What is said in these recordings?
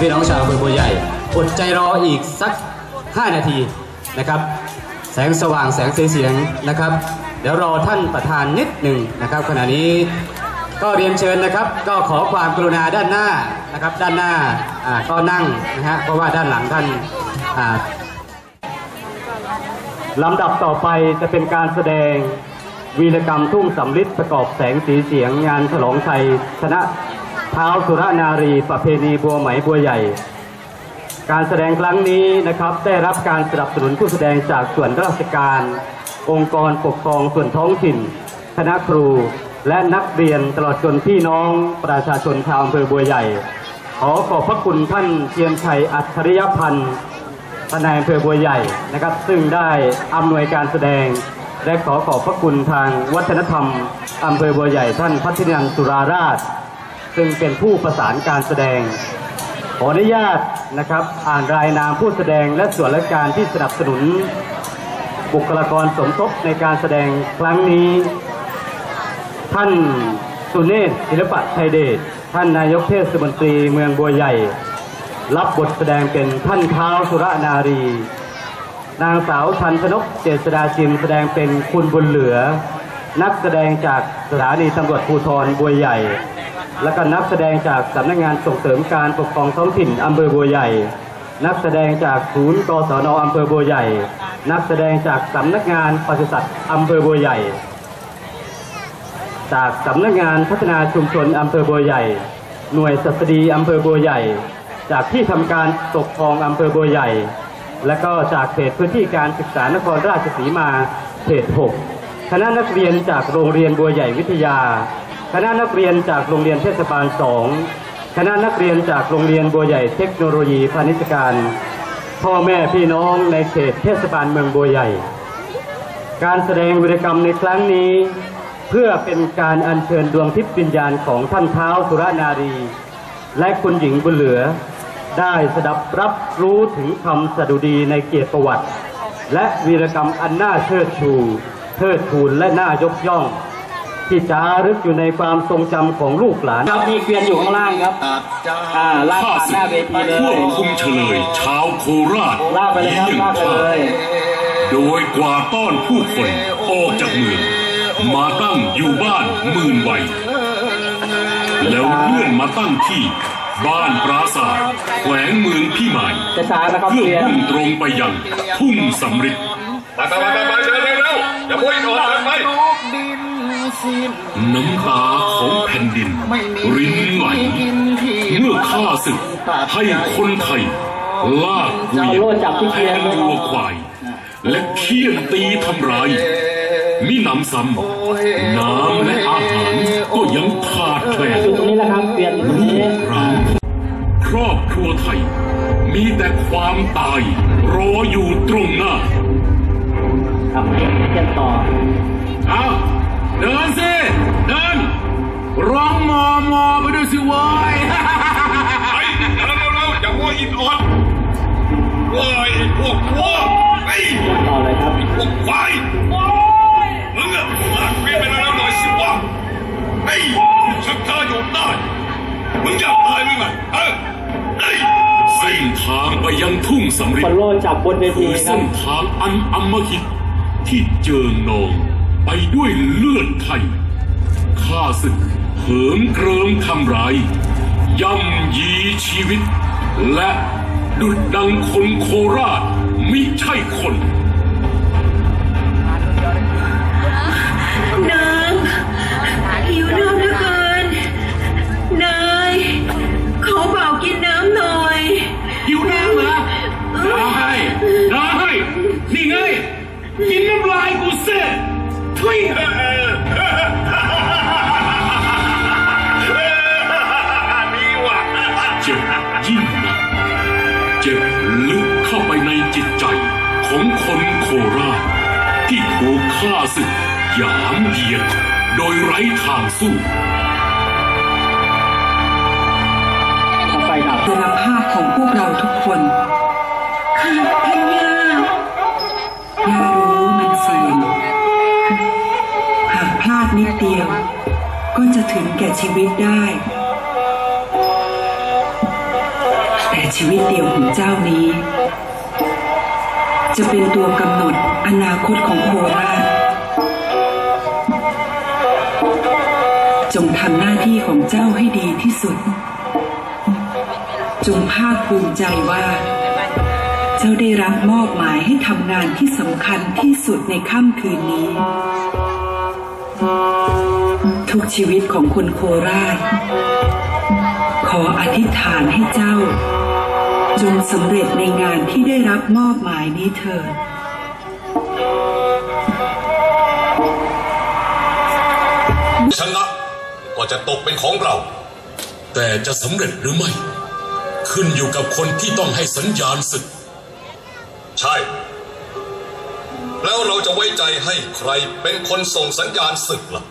พี่น้องชาวอำเภอบัวใหญ่อดใจรออีกสัก 5 นาทีนะครับ แสงสว่างแสงเสียงนะครับ เดี๋ยวรอท่านประธานนิดหนึ่งนะครับ ขณะนี้ก็เรียนเชิญนะครับ ก็ขอความกรุณาด้านหน้านะครับ ด้านหน้าก็นั่งนะฮะเพราะว่าด้านหลังท่านลำดับต่อไปจะเป็นการแสดงวีรกรรมทุ่งสำลิดประกอบแสงสีเสียงงานฉลองชัยชนะ เท้าสุรนารี ประเพณีบัวไหมบัวใหญ่ การแสดงครั้งนี้นะครับได้รับการสนับสนุนผู้แสดงจากส่วนราชการ องค์กรปกครองส่วนท้องถิ่น คณะครู และนักเรียนตลอดจนพี่น้องประชาชนชาวอำเภอบัวใหญ่ ขอขอบพระคุณท่านเทียนชัยอัจฉริยพันธ์ทนายอำเภอบัวใหญ่นะครับ ซึ่งได้อำนวยการแสดง และขอขอบพระคุณทางวัฒนธรรมอำเภอบัวใหญ่ท่านพัฒนันสุราราช ซึ่งเป็นผู้ประสานการแสดง ขออนุญาตนะครับ อ่านรายนามผู้แสดงและส่วนราชการที่สนับสนุน บุคลากรสมทบในการแสดงครั้งนี้ ท่านสุเนศศิลปะชัยเดชท่านนายกเทศมนตรีเมืองบัวใหญ่ รับบทแสดงเป็นท่านเท้าสุรนารี นางสาวชันชนกเจษดาจิมแสดงเป็นคุณบุญเหลือ นักแสดงจากสถานีตำรวจภูธรบัวใหญ่ และก็นักแสดงจากสำนักงานส่งเสริมการปกครองท้องถิ่นอำเภอบัวใหญ่ นักแสดงจากศูนย์กศนอำเภอบัวใหญ่ นักแสดงจากสำนักงานปศุสัตว์อำเภอบัวใหญ่ จากสำนักงานพัฒนาชุมชนอำเภอบัวใหญ่ หน่วยสัสดีอำเภอบัวใหญ่ จากที่ทำการปกครองอำเภอบัวใหญ่ และก็จากเขตพื้นที่การศึกษานครราชสีมาเขต 6 คณะนักเรียนจากโรงเรียนบัวใหญ่วิทยา คณะนักเรียนจากโรงเรียนเทศบาล 2 คณะนักเรียนจากโรงเรียนบัวใหญ่เทคโนโลยีพาณิชยการ พ่อแม่พี่น้องในเขตเทศบาลเมืองบัวใหญ่ การแสดงวิรกรรมในครั้งนี้ เพื่อเป็นการอัญเชิญดวงทิพย์วิญญาณของท่านเท้าสุรนารี และคุณหญิงบุญเหลือ ได้สดับรับรู้ถึงคำสดุดีในเกียรติประวัติ และวีรกรรมอันน่าเชิดชูเทิดทูนและน่ายกย่อง ที่จารึกอยู่ในความทรงจำของลูกหลาน ครับมีเกวียนอยู่ข้างล่างครับอ่าลากข้าผ่านศึหน้ากเวทีเลควบยคุมเฉลยชาวโคราชลากไปเลยครับหนึ่งลากไปเลย โดยกว่าต้อนผู้คนออกจากเมือง มาตั้งอยู่บ้านหมื่นใบแล้วเลื่อนมาตั้งที่ บ้านปราสาทแขวงเมืองพี่ใหม่ จะช้านะครับเพื่อเกวียน มุ่งตรงไปยังทุ่งสำริด ไปไปไปไปเร็วเร็วเร็วอย่าพูดอีกอ่อนไปน้ำตาของแผ่นดิน รินไหลเมื่อข้าศึกให้คนไทย ลากเกวียนเอาโล่จับที่เกวียนแทงวัวควาย และเคี่ยนตีทำร้ายมิหนำซ้ำน้ำและอาหารก็ยังขาดแคลนอยู่ตรงนี้แหละครับเกวียนอยู่ตรงนี้เราครอบครัวไทย มีแต่ความตาย รออยู่ตรงหน้าครับเกวียนต่อ เอา เดินสิเดินร้องมอมอไปด้วยสิเว้ยไปเร็วเร็วเร็วอย่าพูดอีกอ่อนเว้ยพวกพวกไอ้ต่อเลยครับพวกควายมึงอะมาเปลี่ยนไปแล้วหน่อยสิวะไอ้ชักช้าอยู่ได้มึงอยากตายหรือไงเออไอ้เส้นทางไปยังทุ่งสำริคดนโล่จับบนเวทีคือครัเส้บนทางอันอำมหิตที่เจิงนอง ไปด้วยเลือดไทย ข้าศึกเหิมเกริมทำร้าย ย่ำยีชีวิต และดุดดังคนโคราชมิใช่คนนางหิวน้ำเหลือเกิน นายขอเปล่ากินน้ำหน่อยหิวน้ำเหรอได้ได้นี่ไงกินน้ำลายกู เจทุยนี่ว่ะเจ็บยิ่งนักเจ็บลึกเข้าไปในจิตใจของคนโคราช ที่ถูกฆ่าศึกหยามเหยียดโดยไร้ทางสู้ เดียว ก็จะถึงแก่ชีวิตได้ แต่ชีวิตเดียวของเจ้านี้ จะเป็นตัวกำหนดอนาคตของโคราชจงทำหน้าที่ของเจ้าให้ดีที่สุด จงภาคภูมิใจว่า เจ้าได้รับมอบหมายให้ทำงานที่สำคัญที่สุดในค่ำคืนนี้ ทุกชีวิตของคนโคราช ขออธิษฐานให้เจ้า จงสำเร็จในงานที่ได้รับมอบหมายนี้เถิดชนะก็จะตกเป็นของเรา แต่จะสำเร็จหรือไม่ ขึ้นอยู่กับคนที่ต้องให้สัญญาณศึก ใช่ แล้วเราจะไว้ใจให้ใครเป็นคนส่งสัญญาณศึกล่ะ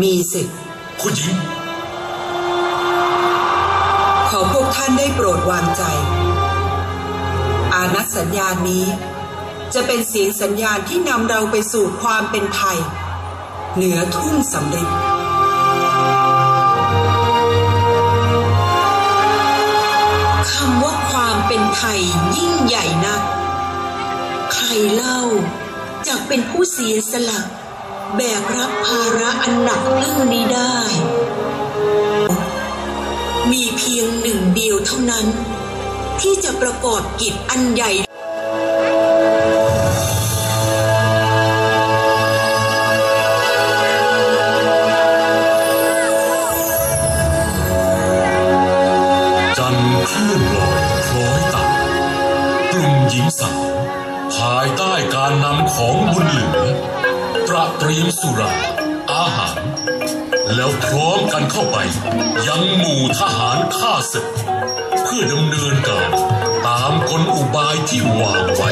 มีสิทธิ์คุณหญิง ขอพวกท่านได้โปรดวางใจ อานัตสัญญาณนี้ จะเป็นเสียงสัญญาณที่นำเราไปสู่ความเป็นไทยเหนือทุ่งสำริดคำว่าความเป็นไทยยิ่งใหญ่นัก ใครเล่าจากเป็นผู้เสียสละ แบกรับภาระอันหนักอึ้งนี้ได้ มีเพียงหนึ่งเดียวเท่านั้น ที่จะประกอบกิจอันใหญ่าไป ยังหมู่ทหารข้าศึก เพื่อดำเนินการตามกลอุบายที่วางไว้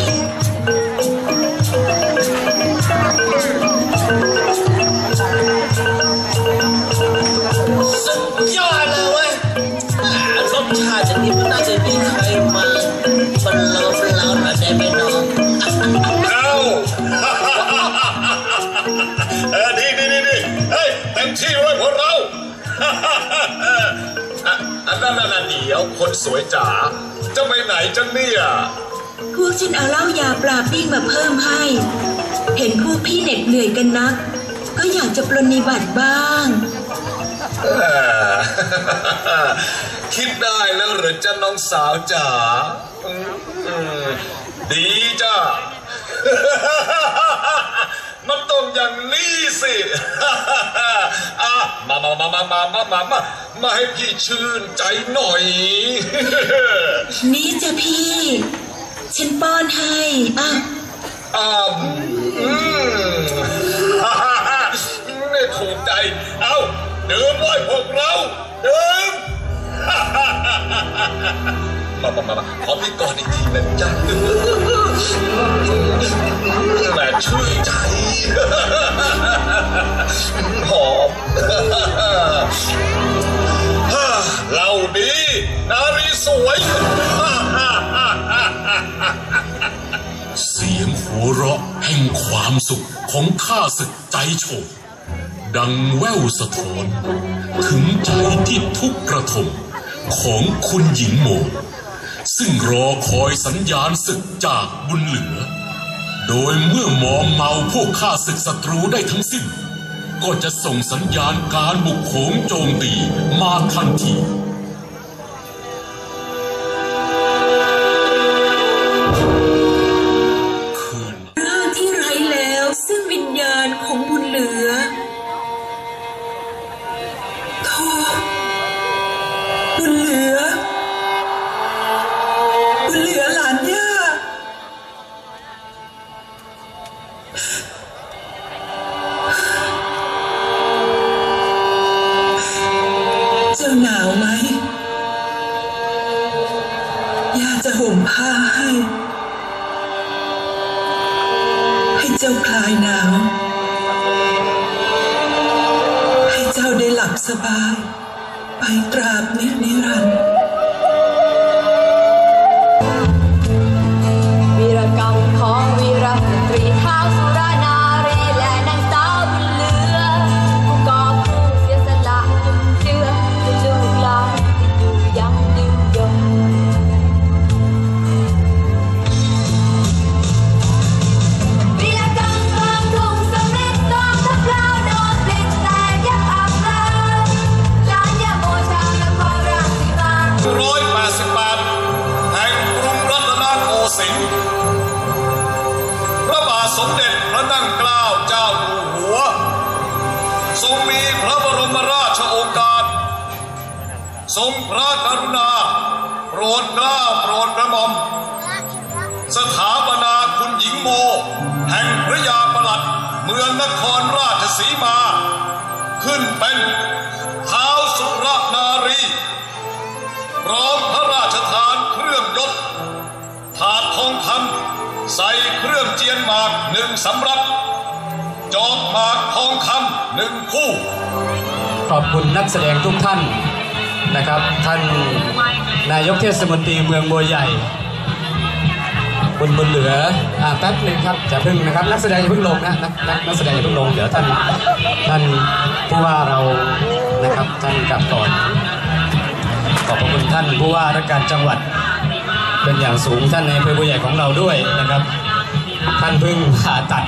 อันนั้นน่ะเดี๋ยวคนสวยจ๋าจะไปไหนจังเนี่ย พวกฉันเอาเหล้ายาปลาปิ้งมาเพิ่มให้ เห็นพวกพี่เหน็ดเหนื่อยกันนัก ก็อยากจะปรนนิบัติบ้าง คิดได้แล้วหรือจ้าน้องสาวจ๋าอืมอืมดีจ้า อย่างนี้สิอะมามามามามามามามามาให้พี่ชื่นใจหน่อย นี่จ้ะพี่ ฉันป้อนให้อะอ่าอืมไม่ถูกใจ เอาดื่มไว้พวกเราดื่มมามามามาขอพี่ก่อนอีกทีนะจ๊ะ แหม่ชื่นใจหอมเราดีนารีสวยเสียงหัวเราะแห่งความสุขของข้าศึกใจโฉมดังแว่วสะท้อน ถึงใจที่ทุกกระทมของคุณหญิงโม ซึ่งรอคอยสัญญาณศึกจากบุญเหลือ โดยเมื่อมอมเมาพวกข้าศึกศัตรูได้ทั้งสิ้น ก็จะส่งสัญญาณการบุกโขงโจมตีมาทันที ให้เจ้าคลายหนาว ให้เจ้าได้หลับสบาย ไปตราบนินิรันดร์ ทรงพระกรุณา โปรดเกล้าโปรดกระหม่อม สถาปนาคุณหญิงโม แห่งพระยาประหลัด เมืองนครราชสีมา ขึ้นเป็นท้าวสุรนารีพร้อมพระราชทานเครื่องยศถาดทองคำใส่เครื่องเจียนหมากหนึ่งสำรับ จอกหมากทองคำหนึ่งคู่ ขอบคุณนักแสดงทุกท่าน นะครับ ท่านนายกเทศมนตรีเมืองบัวใหญ่บุญบุญเหลืออ่าแป๊บหนึ่งครับจะพึ่งนะครับ นักแสดงอย่าพิ่งลงนะนักนักนักแสดงอย่าพิ่งลงเดี๋ยวท่านท่านผู้ว่าเรานะครับท่านกลับก่อนขอบพระคุณท่านผู้ว่าราชการจังหวัด เป็นอย่างสูงท่านในอำเภอบัวใหญ่ของเราด้วยนะครับ ท่านพิ่งผ่าตัด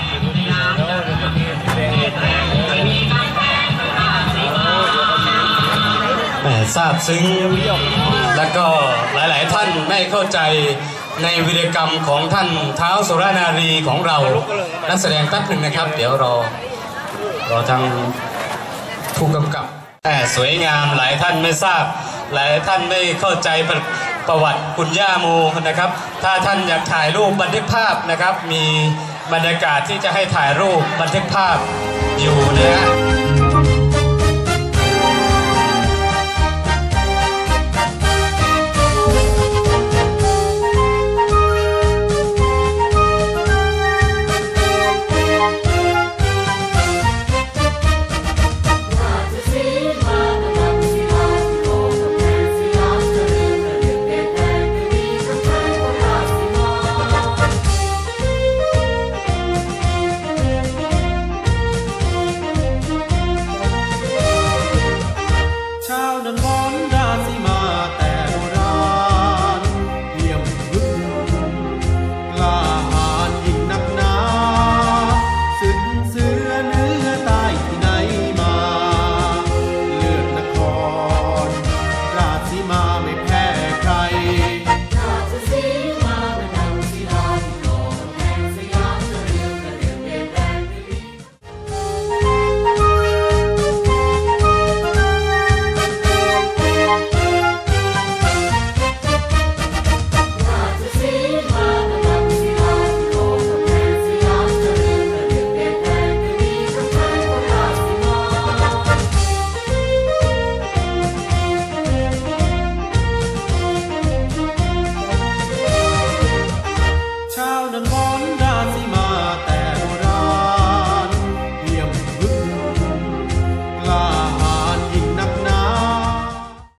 แหมทราบซึ้ง แล้วก็หลายๆท่านไม่เข้าใจในวิรกรรมของท่านเท้าวสุรนารีของเรา นักแสดงแป๊บหนึ่งนะครับ เดี๋ยวรอรอทางผู้กำกับแหมสวยงามหลายท่านไม่ทราบ หลายท่านไม่เข้าใจประประวัติคุณย่าโมนะครับ ถ้าท่านอยากถ่ายรูปบันทึกภาพนะครับ มีบรรยากาศที่จะให้ถ่ายรูปบันทึกภาพอยู่นะฮะ